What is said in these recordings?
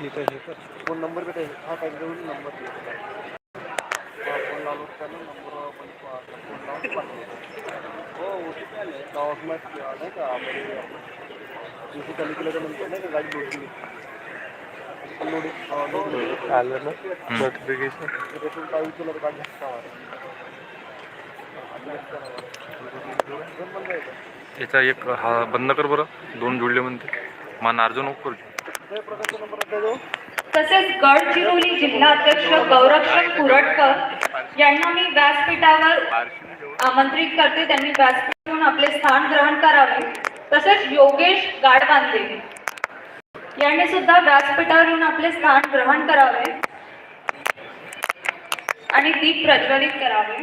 ठीक आहे हे कर. फोन नंबर भेटेल. हा देऊन नंबर फोन लावलो त्यानं नंबर फोन लावून हो ओ टी पी आले दवाखान्यात नाही का? म्हणजे दिवशी चालू केल्याच्यानंतर नाही का गाडी लोडली लोडिंग आलं ना? नोटिफिकेशन त्यातून काय विचारलं तर गाडी हसता याचा एक हा बंद कर बरं. दोन जोडले म्हणते. मान अर्ज नको करू. तसेच गडचिरोली जिल्हाध्यक्ष गौरक्षण कुरटकर यांना मी व्यासपीठावर आमंत्रित करते. त्यांनी व्यासपीठावरून आपले स्थान ग्रहण करावे. तसेच योगेश गाडबांधे यांनी सुद्धा व्यासपीठावर येऊन आपले स्थान ग्रहण करावे आणि दीप प्रज्वलित करावे.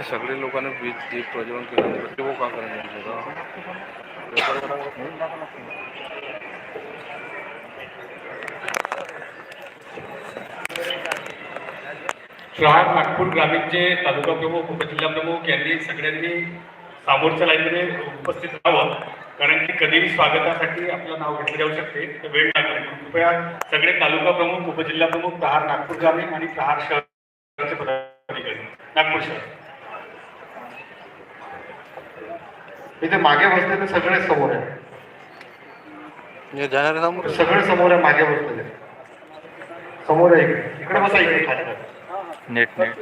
हे सगळे लोकांना वीज दीप प्रज्वलन केलं ते वो का शहर नागपूर ग्रामीणचे तालुका प्रमुख उपजिल्हा प्रमुख यांनी सगळ्यांनी सामोरच्या लाईनमध्ये उपस्थित राहावं. कारण की कधीही स्वागतासाठी आपलं नाव घेतलं जाऊ शकते तर वेळ लागणार कृपया सगळे तालुका प्रमुख उपजिल्हा प्रमुख प्रहार नागपूर ग्रामीण आणि प्रहार शहराचे पदाधिकारी. नागपूर शहर. इथे मागे बसलेले सगळे समोर आहे. जाणारे समोर सगळे समोर आहे मागे बसलेले समोर आहे इकडे इकडे बसा इकडे खाली. नेट नेट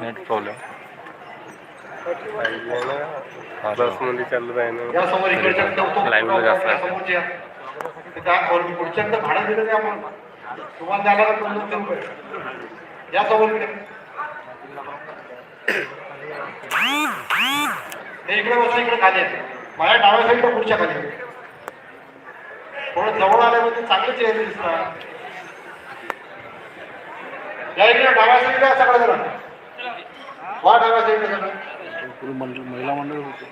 नेट प्रॉब्लेम बसमध्ये चालू आहे ना. या समोर इकडच्या तो- तो-. ते पुढच्यांचं भाडं दिलं नाही आपण. तुम्हाला द्यायला का दोन दोन रुपये. या समोर इकडे. हे इकडे बसा इकडे खाली आहे. माझ्या डाव्या साईडला पुढच्या खाली. थोडं जवळ आल्यामध्ये चांगले चेहरे दिसतात. या इकडे डाव्या साईडला सगळं जरा वा डाव्या साईडला सगळं. महिला मंडळ होते.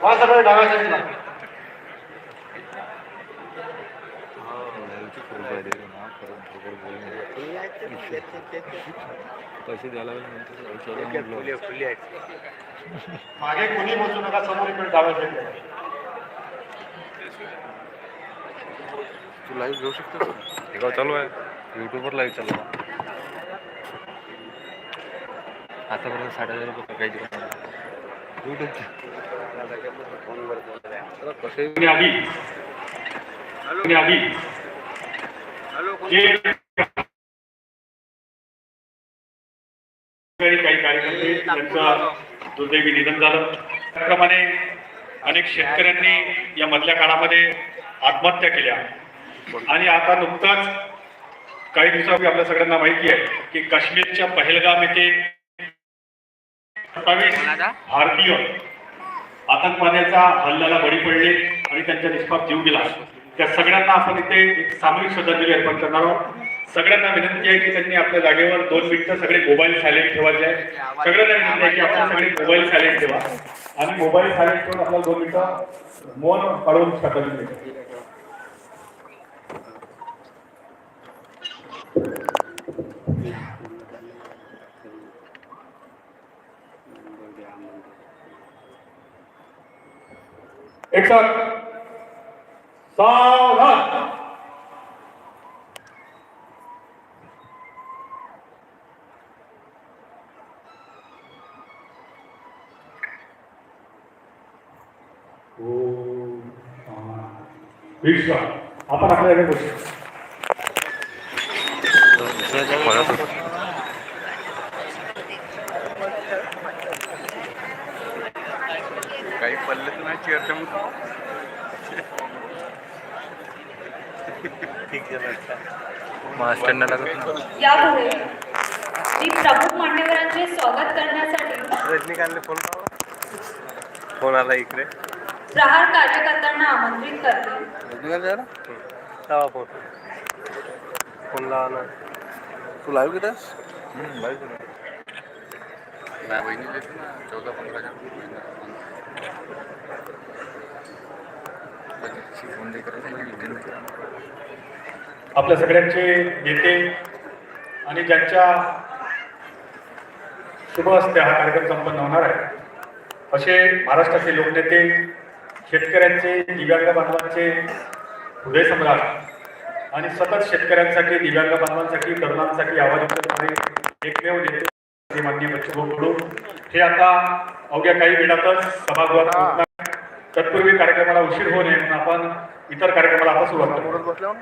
वा सगळं डाव्या साईडला पैसे द्यायला मागे कोणी बसू नका समोर इकडे डाव्या साईडला तू लाईव्ह घेऊ शकतो एका चालू आहे. युट्यूबवर लाईव्ह चालू आहे. आतापर्यंत साठ हजार रुपये काही युट्यूबचे कसे तुम्ही आधी. आधी. काही कार्यकर्ते त्यांचं दुर्दैवी निधन झालं त्याप्रमाणे अनेक शेतकऱ्यांनी या मधल्या काळामध्ये आत्महत्या केल्या. आणि आता नुकताच काही दिवसापूर्वी आपल्या सगळ्यांना माहिती आहे की काश्मीरच्या पहलगाम येथे सत्तावीस भारतीय आतंकवाद्याचा हल्ल्याला बळी पडले आणि त्यांचा निष्पाप जीव गेला. त्या सगळ्यांना आपण इथे एक सामूहिक श्रद्धांजली अर्पण करणार आहोत. सगळ्यांना विनंती आहे की त्यांनी आपल्या जागेवर दोन मिनिटं सगळे मोबाईल सायलेंट ठेवायचे आहे सगळ्यांना विनंती आहे की आपण सगळे मोबाईल सायलेंट ठेवा. आणि मोबाईल सायलेंट ठेवून आपल्याला दोन मिनिटं मौन काढून श्रद्धांजली एक सर विश्वास आपण आपल्या जागी बसू. काही पडलं तर नाही चेअरच्या ठीक आहे महाराष्ट्रांना लागत. यापुढे मी प्रमुख मान्यवरांचे स्वागत करण्यासाठी रजनीकांतले फोन फोन आला इकडे? प्रहार कार्यकर्त्यांना आमंत्रित करते. लावा फोन. फोन लावा ना तू लाईव्ह किती आहेस? चौदा पंधरा आपल्या सगळ्यांचे नेते आणि ज्यांच्या शुभ हस्ते हा कार्यक्रम संपन्न होणार आहे असे महाराष्ट्राचे लोकनेते शेतकऱ्यांचे दिव्यांग बांधवांचे हृदय सम्राट आणि सतत शेतकऱ्यांसाठी दिव्यांग बांधवांसाठी तरुणांसाठी आवाज उठवणारे एकमेव नेते श्री माननीय बच्चूभाऊ हे आता अवघ्या काही वेळातच सभागृहात. तत्पूर्वी कार्यक्रमाला उशीर होऊ नये म्हणून आपण इतर कार्यक्रमाला आता सुरुवात करू.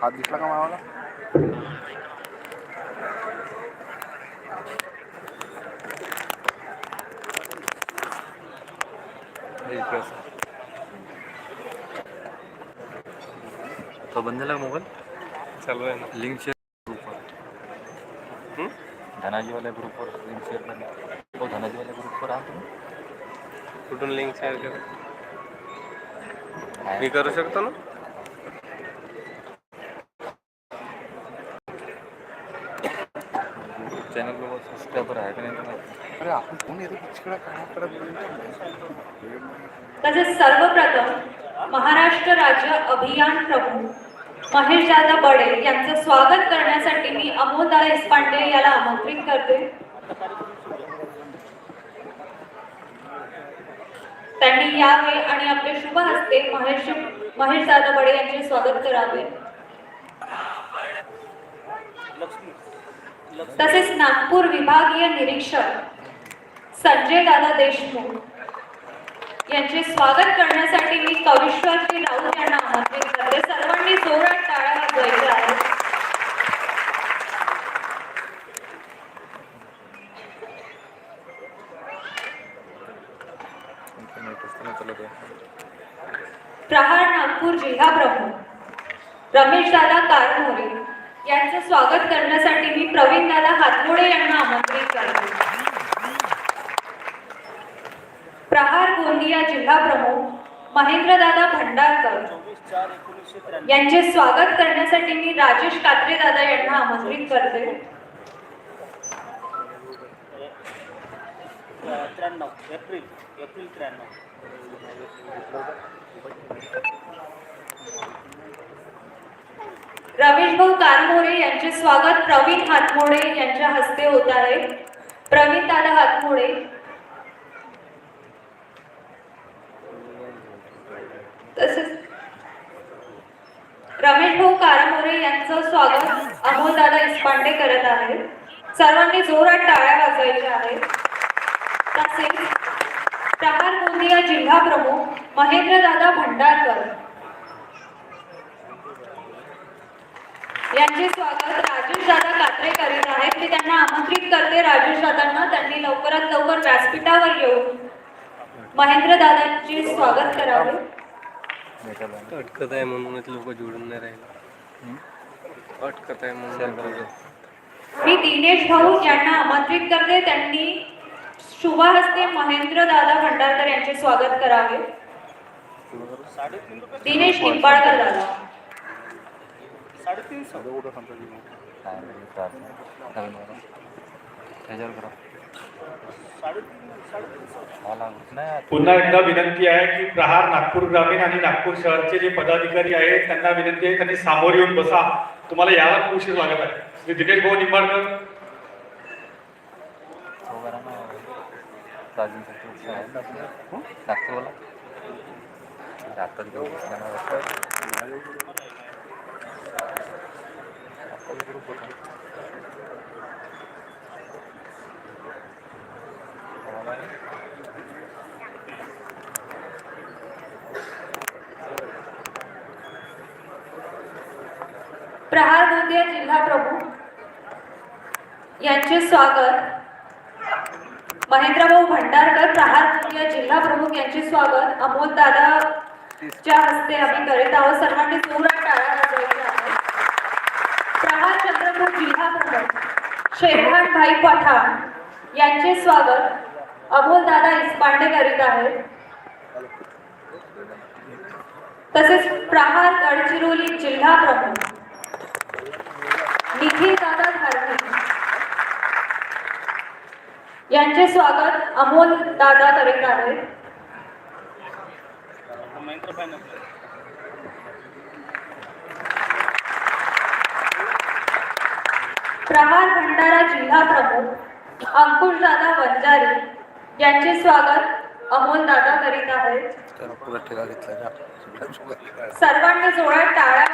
हात दिसला का मावाला? तो बंद झाला मोबाईल? चालू आहे ना. लिंक शेअर ग्रुपवर धनाजीवाल्या ग्रुपवर लिंक शेअर करणे हो धनाजीवाल्या ग्रुपवर आहात तुम्ही? कुठून लिंक शेअर कर मी करू शकतो ना? चॅनलवर सबस्क्रायबर आहे का नाही. अरे आपण कोण येतो तिकडे काय करत तसेच सर्वप्रथम महाराष्ट्र राज्य अभियान प्रमुख महेश दादा बडे यांचं स्वागत करण्यासाठी मी अमोलदादा इस्पांडे याला आमंत्रित करते. त्यांनी यावे आणि आपले शुभ हस्ते महेश महेश दादा बडे यांचे स्वागत करावे. तसेच नागपूर विभागीय निरीक्षक संजय दादा देशमुख यांचे स्वागत करण्यासाठी मी कविश्वरजी राऊत यांना आमंत्रित करते. सर्वांनी जोरात टाळ्या वाजवायच्या आहेत. आहे प्रहार नागपूर जिल्हा प्रमुख. रमेश दादा कारमोरे. यांचं स्वागत करण्यासाठी मी प्रवीण दादा हातमोडे यांना आमंत्रित करते. प्रहार गोंदिया जिल्हा प्रमुख महेंद्रदादा भंडारकर यांचे स्वागत करण्यासाठी मी राजेश कात्रे दादा यांना आमंत्रित करते. त्र्याण्णव एप्रिल एप्रिल त्र्याण्णव रमेश भाऊ कारमोरे यांचे स्वागत प्रवीण हातमोडे यांच्या हस्ते होत आहे. प्रवीण दादा हातमोडे तसेच रमेश भाऊ कारमोरे यांचं स्वागत अमोलदादा इस्पांडे करत आहे. सर्वांनी जोरात टाळ्या वाजवायच्या आहेत. तसेच प्रहार गोंदिया जिल्हा प्रमुख महेंद्रदादा भंडारकर. यांचे स्वागत. राजेश दादा कात्रे करीत आहेत. मी त्यांना आमंत्रित करते. राजेश दादांना त्यांनी लवकरात लवकर व्यासपीठावर येऊन महेंद्र दादांचे स्वागत करावे. अटकत आहे म्हणूनच लोक जोडून नाही राहिले. अटकत आहे म्हणून मी दिनेश भाऊ यांना आमंत्रित करते. त्यांनी शुभहस्ते महेंद्र दादा भंडारकर यांचे स्वागत करावे. दिनेश निंबाळकर दादा. साडेतीनशे काय नाही त्रास नाही. नवीन वाला. त्याच्यावर करा मला होत नाही आता. पुन्हा एकदा विनंती आहे की प्रहार नागपूर ग्रामीण आणि नागपूर शहरचे जे पदाधिकारी आहेत त्यांना विनंती आहे त्यांनी सामोर येऊन बसा तुम्हाला याला खूप उशीर लागत आहे श्री दिनेश भाऊ निंबाळकर तो करा ना चार्जिंगसाठी option आहे ना आपलं? नागपूरवाला आत्ताच घेऊ scanner वाटतं. प्रहार गोंदिया जिल्हा प्रमुख यांचे स्वागत. महेंद्रभाऊ भंडारकर प्रहार गोंदिया जिल्हा प्रमुख यांचे स्वागत. अमोल दादाच्या हस्ते आम्ही करीत आहोत. सर्वांनी जोरात टाळा वाजवायच्या जिल्हा प्रमुख भाई पठाण यांचे स्वागत अमोल दादा इस्पांडे करीत आहेत. तसेच प्रहार गडचिरोली जिल्हा प्रमुख निखिल दादा धारणे यांचे स्वागत अमोल दादा करीत आहेत महेंद्र फायनान्स प्रहार भंडारा जिल्हा प्रमुख अंकुश दादा वंजारी यांचे स्वागत अमोल दादा करीत आहेत. सर्वांनी जोरात टाळ्या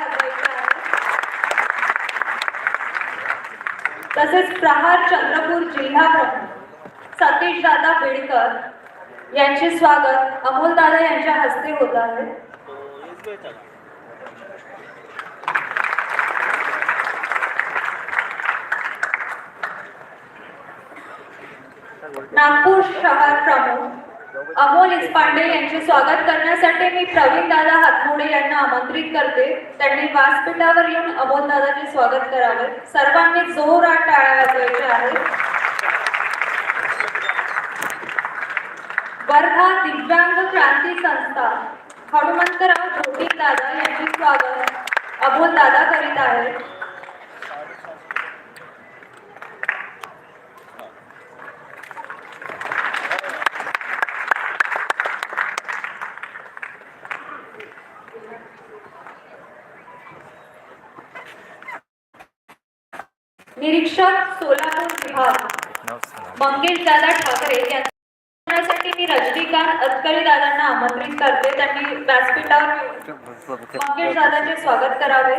तसेच प्रहार चंद्रपूर जिल्हा प्रमुख सतीश दादा बिडकर यांचे स्वागत अमोल दादा यांच्या हस्ते होत आहे. नागपूर शहर प्रमुख अमोल इसपांडे यांचे स्वागत करण्यासाठी मी प्रवीण दादा हातमोडे यांना आमंत्रित करते. त्यांनी व्यासपीठावर येऊन अमोल दादाचे स्वागत करावे. सर्वांनी जोरात टाळ्या वाजवायच्या आहेत वर्धा दिव्यांग क्रांती संस्था. हनुमंतराव भोटिक दादा यांचे स्वागत अमोल दादा करीत आहेत. निरीक्षक सोलापूर विभाग. मंगेश दादा ठाकरे यांच्यासाठी मी रजनीकांत अतकरी दादांना आमंत्रित करते त्यांनी व्यासपीठावर. मंगेश दादांचे स्वागत करावे.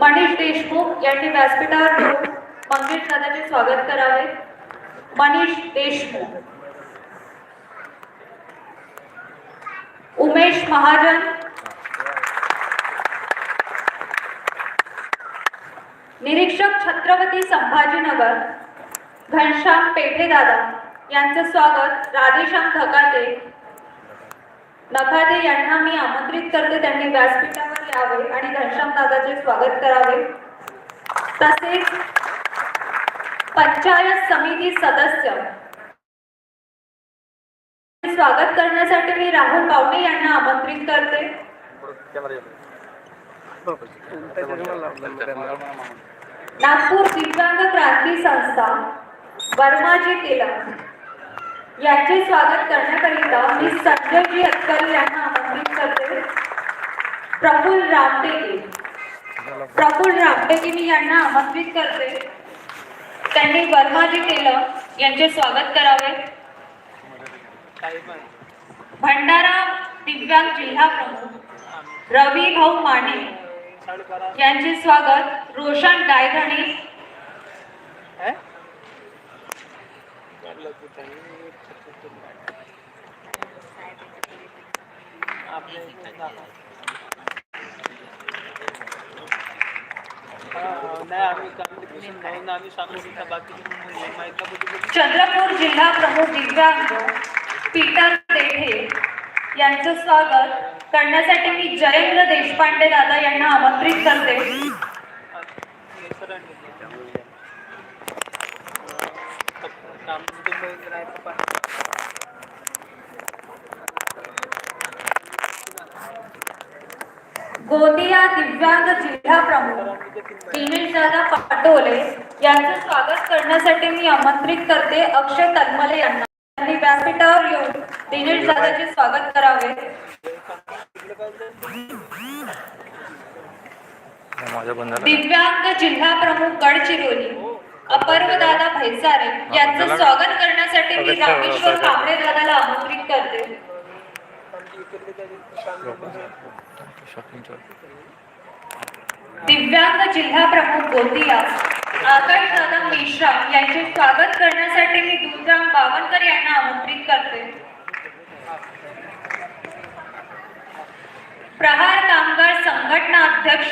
मनीष देशमुख यांनी व्यासपीठावर मंगेश दादाचे स्वागत करावे मनीष देशमुख उमेश महाजन निरीक्षक छत्रपती संभाजीनगर घनश्याम पेठेदादा यांचं स्वागत राधेश्याम धकाते नखाते यांना मी आमंत्रित करते त्यांनी व्यासपीठावर यावे आणि घनश्याम दादाचे स्वागत करावे. तसेच पंचायत समिती सदस्य. स्वागत करण्यासाठी मी राहुल पावणे यांना आमंत्रित करते. नागपूर दिव्यांग क्रांती संस्था वर्माजी तिलक. यांचे स्वागत करण्याकरिता मी संजयजी अतकरी यांना आमंत्रित करते. प्रफुल रामटेकी. प्रफुल रामटेकी मी यांना आमंत्रित करते. त्यांनी वर्माजी तिलक यांचे स्वागत करावे. भंडारा दिव्यांग जिल्हा प्रमुख रवी भाऊ माने. यांचे स्वागत रोशन माहिती चंद्रपूर जिल्हा प्रमुख दिव्यांग पीटर देठे यांचं स्वागत करण्यासाठी मी जयेंद्र देशपांडे दादा यांना आमंत्रित करते. गोंदिया दिव्यांग जिल्हा प्रमुख दिनेश दादा पाटोले यांचं स्वागत करण्यासाठी मी आमंत्रित करते. अक्षय तन्मले यांना. त्यांनी व्यासपीठावर येऊन दिनेश दादाचे स्वागत करावे. दिव्यांग जिल्हा प्रमुख गडचिरोली अपर्व दादा भैसारे यांचं स्वागत करण्यासाठी मी रामेश्वर कांबळे दादाला आमंत्रित करते. दिव्यांग जिल्हा प्रमुख गोंदिया आकाश दादा मेश्राम यांचे स्वागत करण्यासाठी मी दुधराम बावनकर यांना आमंत्रित करते. प्रहार कामगार संघटना अध्यक्ष